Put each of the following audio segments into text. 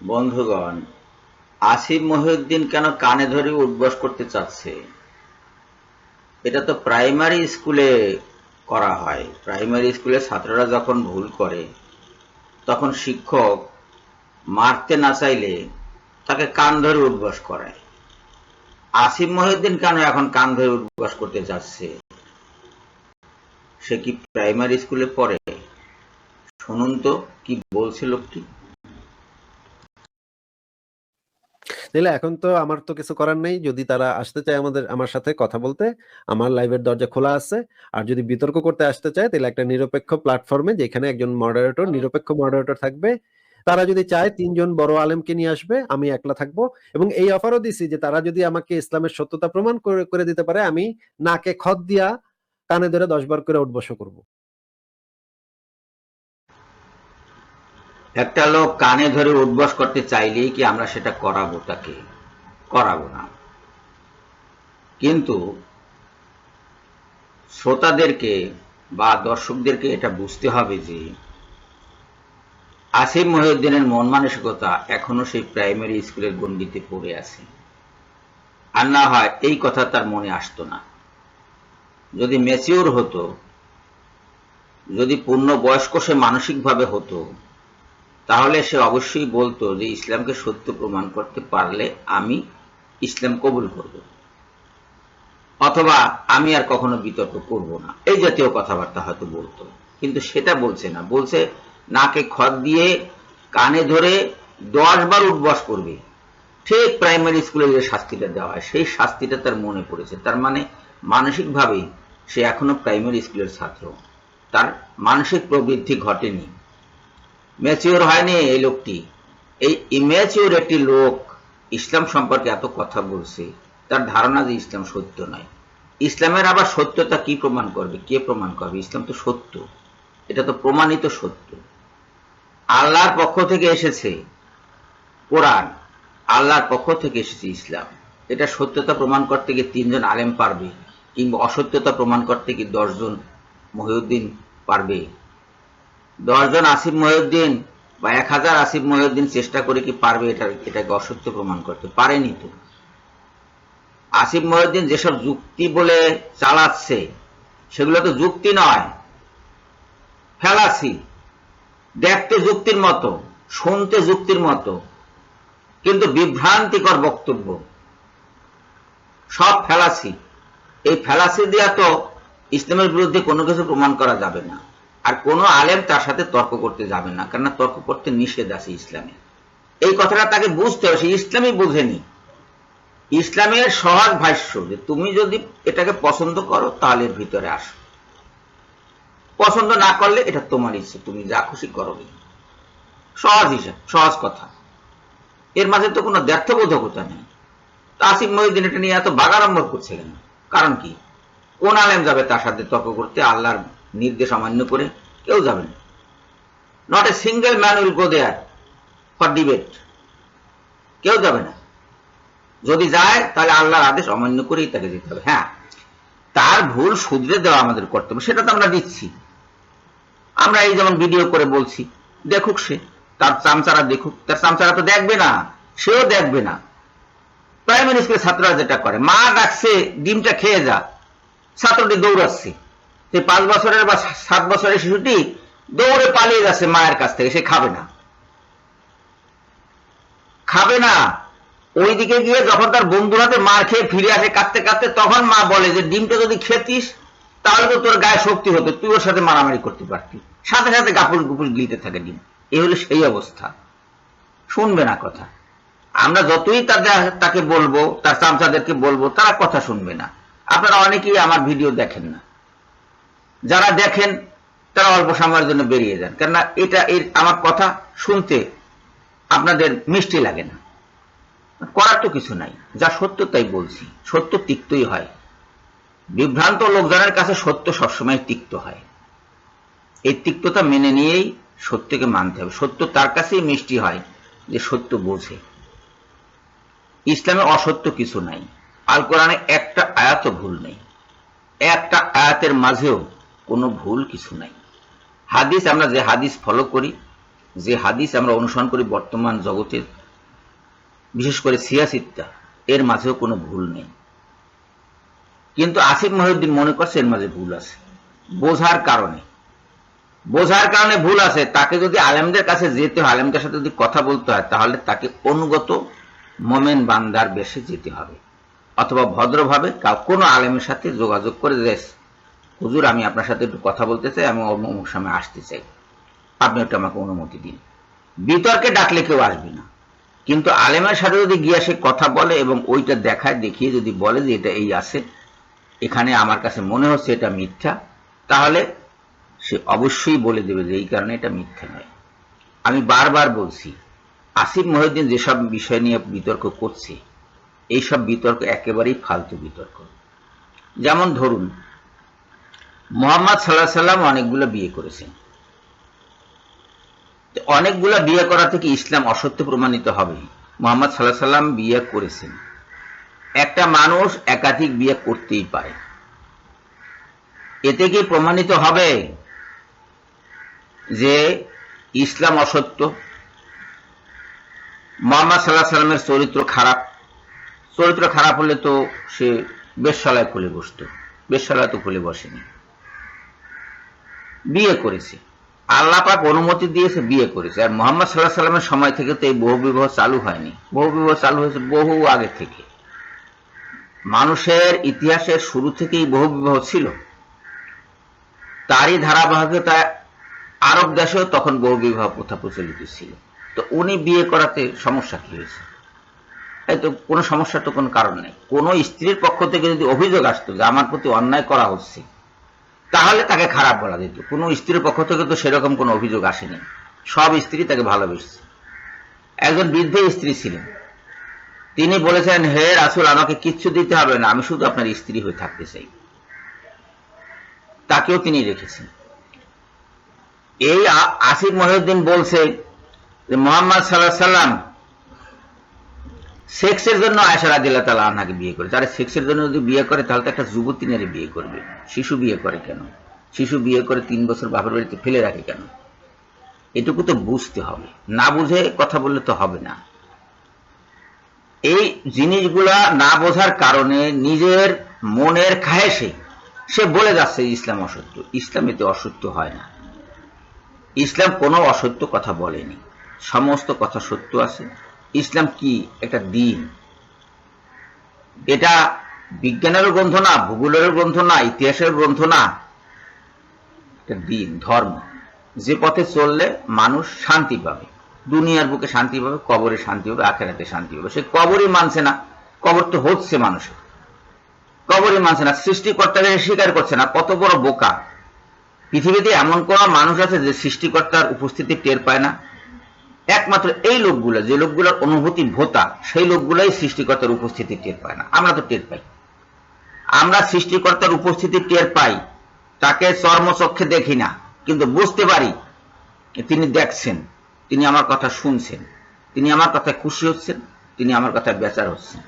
বন্ধুগণ, আসিফ মহিউদ্দিন কেন কানে ধরে উঠবস করতে চাচ্ছে? এটা তো প্রাইমারি স্কুলে করা হয়। প্রাইমারি স্কুলে ছাত্ররা যখন ভুল করে, তখন শিক্ষক মারতে না চাইলে তাকে কান ধরে উঠবস করায়। আসিফ মহিউদ্দিন কেন এখন কান ধরে উঠবস করতে যাচ্ছে সে কি প্রাইমারি স্কুলে পড়ে? শুনুন তো, কি বলছে লোকটি? তাহলে এখন তো আমার তো কিছু করার নেই। যদি তারা আসতে চায় আমাদের আমার সাথে কথা বলতে আমার লাইভের দরজা খোলা আছে। আর যদি বিতর্ক করতে আসতে চায় তাহলে একটা নিরপেক্ষ প্ল্যাটফর্মে যেখানে একজন মডারেটর নিরপেক্ষ মডারেটর থাকবে। তারা যদি চায় তিনজন বড় আলেমকে নিয়ে আসবে আমি একলা থাকব। এবং এই অফারও দিছি যে তারা যদি আমাকে ইসলামের সত্যতা প্রমাণ করে করে দিতে পারে আমি নাকে খত দিয়া কানে ধরে দশ বার করে উঠবস করব। একটা লোক কানে ধরে উঠবস করতে চাইলেই কি আমরা সেটা করাবো তাকে? করাবো না। কিন্তু শ্রোতাদেরকে বা দর্শকদেরকে এটা বুঝতে হবে যে আসিফ মহিউদ্দিনের মন মানসিকতা এখনও সেই প্রাইমারি স্কুলের গণ্ডিতে পড়ে আছে। আর না হয় এই কথা তার মনে আসতো না। যদি ম্যাচিওর হতো, যদি পূর্ণ বয়স্ক সে মানসিকভাবে হতো তাহলে সে অবশ্যই বলতো যে ইসলামকে সত্য প্রমাণ করতে পারলে আমি ইসলাম কবুল করব। অথবা আমি আর কখনো বিতর্ক করব না। এই জাতীয় কথাবার্তা হয়তো বলতো। কিন্তু সেটা বলছে না। বলছে, নাকে খত দিয়ে কানে ধরে দশ বার উঠবস করবে। ঠিক প্রাইমারি স্কুলে যে শাস্তিটা দেওয়া হয়, সেই শাস্তিটা তার মনে পড়েছে। তার মানে মানসিকভাবে সে এখনও প্রাইমারি স্কুলের ছাত্র। তার মানসিক প্রবৃদ্ধি ঘটেনি। ম্যাচিওর হয়নি এই লোকটি। এই ইম্যাচিওর একটি লোক ইসলাম সম্পর্কে এত কথা বলছে, তার ধারণা যে ইসলাম সত্য নয়। ইসলামের আবার সত্যতা কি প্রমাণ করবে? কে প্রমাণ করবে? ইসলাম তো সত্য। এটা তো প্রমাণিত সত্য। আল্লাহর পক্ষ থেকে এসেছে কোরআন। আল্লাহর পক্ষ থেকে এসেছে ইসলাম। এটা সত্যতা প্রমাণ করতে গিয়ে তিনজন আলেম পারবে কিংবা অসত্যতা প্রমাণ করতে গিয়ে দশজন মহিউদ্দিন পারবে। দশজন আসিফ মহিউদ্দিন বা এক হাজার আসিফ মহিউদ্দিন চেষ্টা করে কি পারবে এটা এটাকে অসত্য প্রমাণ করতে? পারেনি তো। আসিফ মহিউদ্দিন যেসব যুক্তি বলে চালাচ্ছে, সেগুলো তো যুক্তি নয়। ফেলাসি। দেখতে যুক্তির মতো, শুনতে যুক্তির মতো, কিন্তু বিভ্রান্তিকর বক্তব্য। সব ফেলাসি। এই ফেলাসি দিয়া তো ইসলামের বিরুদ্ধে কোনো কিছু প্রমাণ করা যাবে না। আর কোনো আলেম তার সাথে তর্ক করতে যাবে না, কেননা তর্ক করতে নিষেধ আছে ইসলামে। এই কথাটা তাকে বুঝতে হবে, সে ইসলামই বুঝেনি। ইসলামের সহজ ভাষ্য যে তুমি যদি এটাকে পছন্দ করো, তাহলে ভিতরে আসো। পছন্দ না করলে এটা তোমার ইচ্ছে, তুমি যা খুশি করো সহজ হিসাব, সহজ কথা। এর মাঝে তো কোনো দ্ব্যর্থবোধকতা নেই। আসিফ মহিউদ্দিন এটা নিয়ে এত বাগাড়ম্বর করছে কেন কারণ কি? কোন আলেম যাবে তার সাথে তর্ক করতে? আল্লাহর নির্দেশ অমান্য করে কেউ যাবে না। Not a single man will go there for debate কেউ যাবে না। যদি যায়, তাহলে আল্লাহর আদেশ অমান্য করেই তাকে যেতে হবে। হ্যাঁ তার ভুল শুধরে দেওয়া আমাদের কর্তব্য, সেটা তো আমরা দিচ্ছি। আমরা এই যেমন ভিডিও করে বলছি, দেখুক সে, তার চামচারা দেখুক, তার চামচারা তো দেখবে না, সেও দেখবে না। প্রাইমারি স্কুলের ছাত্ররা যেটা করে, মা ডাকছে, ডিমটা খেয়ে যা, ছাত্রটি দৌড়াচ্ছে। সেই পাঁচ বছরের বা সাত বছরের শিশুটি দৌড়ে পালিয়ে যাচ্ছে মায়ের কাছ থেকে, সে খাবে না। খাবে না। ওইদিকে গিয়ে যখন তার বন্ধুরাতে মার খেয়ে ফিরে আসে কাঁদতে কাঁদতে, তখন মা বলে যে, ডিমটা যদি খেতিস, তাহলে তো তোর গায়ে শক্তি হতো, তুই ওর সাথে মারামারি করতে পারতি। সাথে সাথে গাপুর গুপুর গিলতে থাকে ডিম। এই হলো সেই অবস্থা। শুনবে না কথা। আমরা যতই তাদের তাকে বলব, তার চামচাদেরকে বলব, তারা কথা শুনবে না। আপনারা অনেকেই আমার ভিডিও দেখেন না। যারা দেখেন, তারা অল্প সময়ের জন্য বেরিয়ে যান। কেননা এটা এর আমার কথা শুনতে আপনাদের মিষ্টি লাগে না। করার তো কিছু নাই। যা সত্য তাই বলছি। সত্য তিক্তই হয়। বিভ্রান্ত লোকজনের কাছে সত্য সবসময় তিক্ত হয়। এই তিক্ততা মেনে নিয়েই সত্যকে মানতে হবে। সত্য তার কাছেই মিষ্টি হয় যে সত্য বোঝে। ইসলামে অসত্য কিছু নাই। আল কোরআনে একটা আয়াত ভুল নেই। একটা আয়াতের মাঝেও কোনো ভুল কিছু নাই। হাদিস আমরা যে হাদিস ফলো করি, যে হাদিস আমরা অনুসরণ করি বর্তমান জগতের, বিশেষ করে সিয়াসিত্তা এর মাঝেও কোনো ভুল নেই। কিন্তু আসিফ মহিউদ্দিন মনে করছে এর মাঝে ভুল আছে। বোঝার কারণে। বোঝার কারণে ভুল আছে। তাকে যদি আলেমদের কাছে যেতে হয়, আলেমদের সাথে যদি কথা বলতে হয়, তাহলে তাকে অনুগত মোমেন বান্দার বেশে যেতে হবে। অথবা ভদ্রভাবে কোনো আলেমের সাথে যোগাযোগ করে হুজুর, আমি আপনার সাথে একটু কথা বলতে চাই, আমি অমুক সময় আসতে চাই। আপনি একটু আমাকে অনুমতি দিন। বিতর্কে ডাকলে কেউ আসবে না। কিন্তু আলেমের সাথে যদি গিয়ে সে কথা বলে এবং ওইটা দেখায়, দেখিয়ে যদি বলে যে এটা এই আছে, এখানে আমার কাছে মনে হচ্ছে এটা মিথ্যা, তাহলে সে অবশ্যই বলে দেবে যে এই কারণে এটা মিথ্যা নয়। আমি বারবার বলছি, আসিফ মহিউদ্দিন যেসব বিষয় নিয়ে বিতর্ক করছে, এইসব বিতর্ক একেবারেই ফালতু বিতর্ক। যেমন ধরুন মোহাম্মদ সাল্লাহ সাল্লাম অনেকগুলো বিয়ে করেছেন। অনেকগুলো বিয়ে করা থেকে ইসলাম অসত্য প্রমাণিত হবে। মোহাম্মদ সাল্লাহ সাল্লাম বিয়ে করেছেন। একটা মানুষ একাধিক বিয়ে করতেই পারে। এতে কি প্রমাণিত হবে যে ইসলাম অসত্য? মোহাম্মদ সাল্লাহ সাল্লামের চরিত্র খারাপ। চরিত্র খারাপ হলে তো সে বেশালায় খুলে বসত। বেশালায় তো খুলে বসেনি। বিয়ে করেছে। আল্লাহ পাক অনুমতি দিয়েছে বিয়ে করেছে। আর মোহাম্মদ সাল্লাহ সাল্লামের সময় থেকে তো এই বহু বিবাহ চালু হয়নি। বহু বিবাহ চালু হয়েছে বহু আগে থেকে। মানুষের ইতিহাসের শুরু থেকেই বহু বিবাহ ছিল। তারই ধারাবাহিকতা আরব দেশেও তখন বহু বিবাহ প্রথা প্রচলিত ছিল। তো উনি বিয়ে করাতে সমস্যা কি হয়েছে? এই তো কোনো সমস্যার তো কোনো কারণ নেই। কোনো স্ত্রীর পক্ষ থেকে যদি অভিযোগ আসতো যে আমার প্রতি অন্যায় করা হচ্ছে তাহলে তাকে খারাপ বলা যেত। কোনো স্ত্রীর পক্ষ থেকে তো সেরকম কোনো অভিযোগ আসেনি। সব স্ত্রী তাকে ভালোবেসেছে। একজন বৃদ্ধ স্ত্রী ছিলেন। তিনি বলেছেন, হে রাসুল, আমাকে কিচ্ছু দিতে হবে না, আমি শুধু আপনার স্ত্রী হয়ে থাকতে চাই। তাকেও তিনি রেখেছেন। এই আসিফ মহিউদ্দিন বলছে যে, মোহাম্মদ সাল্লাহ সাল্লাম সেক্সের জন্য আয়সা রাদিল্লাহ তালা আনহাকে বিয়ে করেছে। আরে সেক্সের জন্য যদি বিয়ে করে, তাহলে তো একটা যুবতী নারী বিয়ে করবে। শিশু বিয়ে করে কেন? শিশু বিয়ে করে তিন বছর বাপের বাড়িতে ফেলে রাখে কেন? এটুকু তো বুঝতে হবে। না বুঝে কথা বললে তো হবে না। এই জিনিসগুলা না বোঝার কারণে নিজের মনের খায়েসে সে বলে যাচ্ছে ইসলাম অসত্য। ইসলাম এতে অসত্য হয় না। ইসলাম কোনো অসত্য কথা বলেনি। সমস্ত কথা সত্য আছে। ইসলাম কি? একটা দিন। এটা বিজ্ঞানেরও গ্রন্থ না, ভূগোলের গ্রন্থ না, ইতিহাসের গ্রন্থ না। একটা দিন, ধর্ম। যে পথে চললে মানুষ শান্তি পাবে। দুনিয়ার বুকে শান্তি পাবে, কবরে শান্তি পাবে, আখেরাতে শান্তি পাবে। সে কবরই মানছে না। কবর তো হচ্ছে মানুষের। কবরই মানছে না। সৃষ্টিকর্তাকে স্বীকার করছে না। কত বড় বোকা। পৃথিবীতে এমন কোন মানুষ আছে যে সৃষ্টিকর্তার উপস্থিতি টের পায় না। একমাত্র এই লোকগুলো, যে লোকগুলোর অনুভূতি ভোতা, সেই লোকগুলাই সৃষ্টিকর্তার উপস্থিতি টের পায় না। আমরা তো টের পাই। আমরা সৃষ্টিকর্তার উপস্থিতি টের পাই। তাকে চর্মচক্ষে দেখি না, কিন্তু বুঝতে পারি তিনি দেখছেন, তিনি আমার কথা শুনছেন, তিনি আমার কথায় খুশি হচ্ছেন, তিনি আমার কথায় বেচার হচ্ছেন,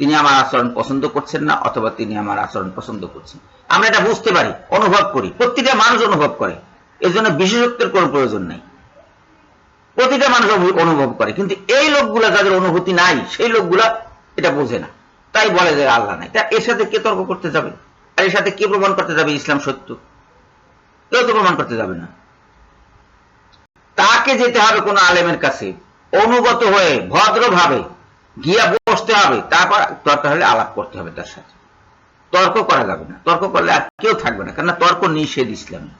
তিনি আমার আচরণ পছন্দ করছেন না, অথবা তিনি আমার আচরণ পছন্দ করছেন। আমরা এটা বুঝতে পারি, অনুভব করি, প্রত্যেকটা মানুষ অনুভব করে। এর জন্য বিশেষত্বের কোনো প্রয়োজন নেই। প্রতিটা মানুষ অনুভব করে। কিন্তু এই লোকগুলা যাদের অনুভূতি নাই, সেই লোকগুলা এটা বোঝে না। তাই বলে যে আল্লাহ নাই। তা এর সাথে কে তর্ক করতে যাবে? আর এর সাথে কে প্রমাণ করতে যাবে? ইসলাম সত্য। কেউ তো প্রমাণ করতে যাবে না। তাকে যেতে হবে কোন আলেমের কাছে। অনুগত হয়ে, ভদ্রভাবে গিয়া বসতে হবে। তারপর দরকার হলে আলাপ করতে হবে তার সাথে। তর্ক করা যাবে না। তর্ক করলে আর কেউ থাকবে না। কেননা তর্ক নিষেধ ইসলামে।